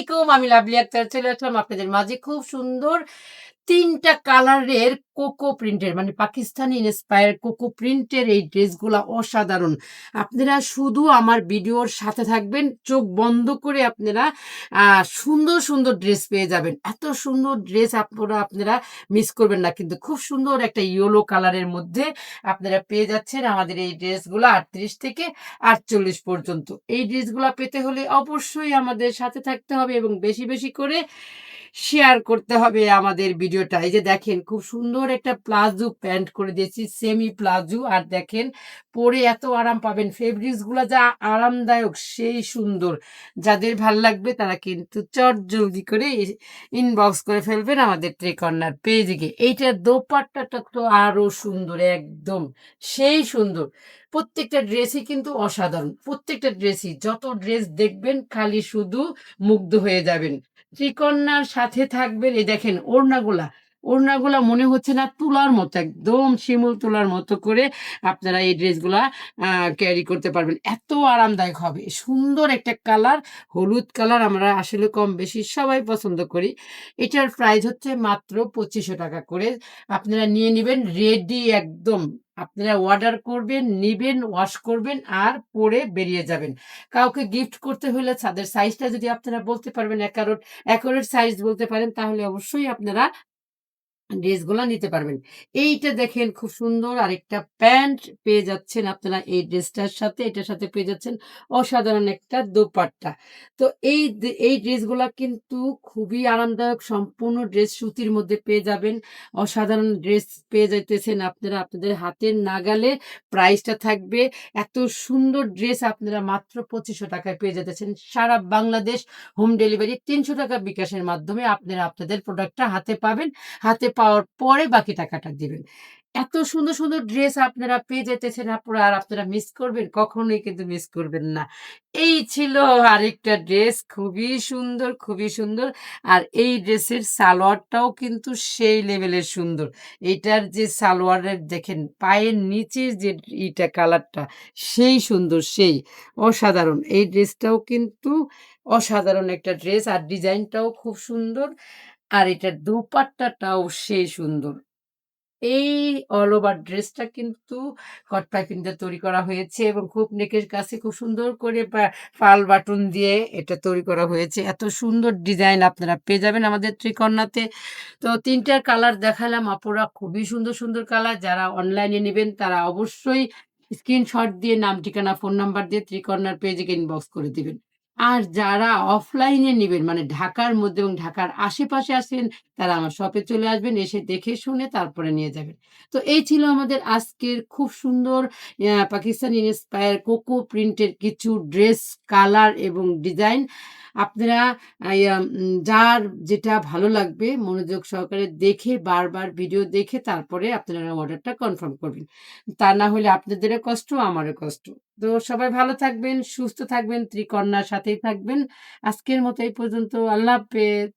আলাইকুম আমি লাভলি আক্তার চলে আসলাম। আপনাদের মাঝে খুব সুন্দর তিনটা কালারের কোকো প্রিন্টের মানে পাকিস্তানি ইন্সপায়ার কোকো প্রিন্টের এই ড্রেসগুলা অসাধারণ। আপনারা শুধু আমার ভিডিওর সাথে থাকবেন, চোখ বন্ধ করে আপনারা সুন্দর সুন্দর ড্রেস পেয়ে যাবেন। এত সুন্দর ড্রেস আপনারা আপনারা মিস করবেন না, কিন্তু খুব সুন্দর একটা ইয়েলো কালারের মধ্যে আপনারা পেয়ে যাচ্ছেন আমাদের এই ড্রেসগুলো আটত্রিশ থেকে আটচল্লিশ পর্যন্ত। এই ড্রেসগুলো পেতে হলে অবশ্যই আমাদের সাথে থাকতে হবে এবং বেশি বেশি করে শেয়ার করতে হবে আমাদের ভিডিওটা। এই যে দেখেন, খুব সুন্দর একটা প্লাজো প্যান্ট করে দিয়েছি সেমি প্লাজো আর দেখেন, পরে এত আরাম পাবেন। ফেব্রিক্সগুলো যা আরামদায়ক, সেই সুন্দর। যাদের ভালো লাগবে, তারা কিন্তু চট জলদি করে ইনবক্স করে ফেলবেন আমাদের ত্রিকন্যার পেজে গিয়ে এইটার দোপাট্টাটা তো আরও সুন্দর, একদম। সেই সুন্দর। প্রত্যেকটা ড্রেসই কিন্তু অসাধারণ। প্রত্যেকটা ড্রেসই যত ড্রেস দেখবেন, খালি শুধু মুগ্ধ হয়ে যাবেন। ত্রিকন্যার সাথে থাকবেন এই দেখেন ওড়নাগুলা। ওড়নাগুলা মনে হচ্ছে না তুলার মতো, একদম শিমুল তুলার মতো করে আপনারা এই ড্রেসগুলা ক্যারি করতে পারবেন। এত আরামদায়ক হবে। সুন্দর একটা কালার, হলুদ কালার আমরা আসলে কম বেশি সবাই পছন্দ করি। এটার প্রাইস হচ্ছে মাত্র পঁচিশশো টাকা করে। আপনারা নিয়ে নেবেন রেডি একদম। আপনারা অর্ডার করবেন, নিবেন ওয়াশ করবেন আর পরে বেরিয়ে যাবেন। কাউকে গিফট করতে হলে তাদের সাইজটা যদি আপনারা বলতে পারবেন অ্যাকারোট অ্যাকোরেট সাইজ বলতে পারেন, তাহলে অবশ্যই আপনারা ড্রেসগুলা নিতে পারবেন। এইটা দেখেন খুব সুন্দর আরেকটা প্যান্ট পেয়ে যাচ্ছেন আপনারা এই ড্রেসটার সাথে, এটার সাথে পেয়ে যাচ্ছেন অসাধারণ একটা দোপাট্টা। তো এই এই ড্রেসগুলা কিন্তু খুবই আরামদায়ক, সম্পূর্ণ ড্রেস সুতির মধ্যে পেয়ে যাবেন। অসাধারণ ড্রেস পেয়ে যাইতেছেন আপনারা, আপনাদের হাতের নাগালে প্রাইসটা থাকবে। এত সুন্দর ড্রেস আপনারা মাত্র পঁচিশশো টাকায় পেয়ে যেতেছেন সারা বাংলাদেশ হোম ডেলিভারি তিনশো টাকা বিকাশের মাধ্যমে আপনারা আপনাদের প্রোডাক্টটা হাতে পাবেন। হাতে পাওয়ার পরে বাকি টাকাটা দিবেন। এত সুন্দর সুন্দর ড্রেস আপনারা পেয়ে যেতেছেন আপনারা আর আপনারা মিস করবেন, কখনোই কিন্তু মিস করবেন না। এই ছিল আরেকটা ড্রেস, খুবই সুন্দর খুবই সুন্দর। আর এই ড্রেসের সালোয়ারটাও কিন্তু সেই লেভেলের সুন্দর। এটার যে সালোয়ারের দেখেন, পায়ের নিচের যে ইটা কালারটা, সেই সুন্দর, সেই অসাধারণ। এই ড্রেসটাও কিন্তু অসাধারণ একটা ড্রেস, আর ডিজাইনটাও খুব সুন্দর। আর এটার দোপাট্টাটাও সেই সুন্দর। এই অল ওভার ড্রেসটা কিন্তু কট পাইপিং দিয়ে তৈরি করা হয়েছে এবং খুব নেকের কাছে খুব সুন্দর করে পাল বাটন দিয়ে এটা তৈরি করা হয়েছে। এত সুন্দর ডিজাইন আপনারা পেয়ে যাবেন আমাদের ত্রিকন্যাতে তো তিনটার কালার দেখালাম, আপুরা খুবই সুন্দর সুন্দর কালার। যারা অনলাইনে নেবেন তারা অবশ্যই স্ক্রিনশট দিয়ে নাম, ঠিকানা ফোন নাম্বার দিয়ে ত্রিকন্যার পেজে ইনবক্স করে দিবেন। আর যারা অফলাইনে নেবেন মানে ঢাকার মধ্যে এবং ঢাকার আশেপাশে আসেন তারা আমার শপে চলে আসবেন, এসে দেখে শুনে তারপরে নিয়ে যাবেন। তো এই ছিল আমাদের আজকের খুব সুন্দর পাকিস্তানি ইন্সপায়ার কোকো প্রিন্টের কিছু ড্রেস কালার এবং ডিজাইন আপনারা যার যেটা ভালো লাগবে, মনোযোগ সহকারে দেখে বারবার ভিডিও দেখে তারপরে আপনারা অর্ডারটা কনফার্ম করবেন। তা না হলে আপনাদেরও কষ্ট, আমারও কষ্ট। তো সবাই ভালো থাকবেন, সুস্থ থাকবেন, ত্রিকন্যার সাথেই থাকবেন। আজকের মতো এই পর্যন্ত। আল্লাহ হাফেজ।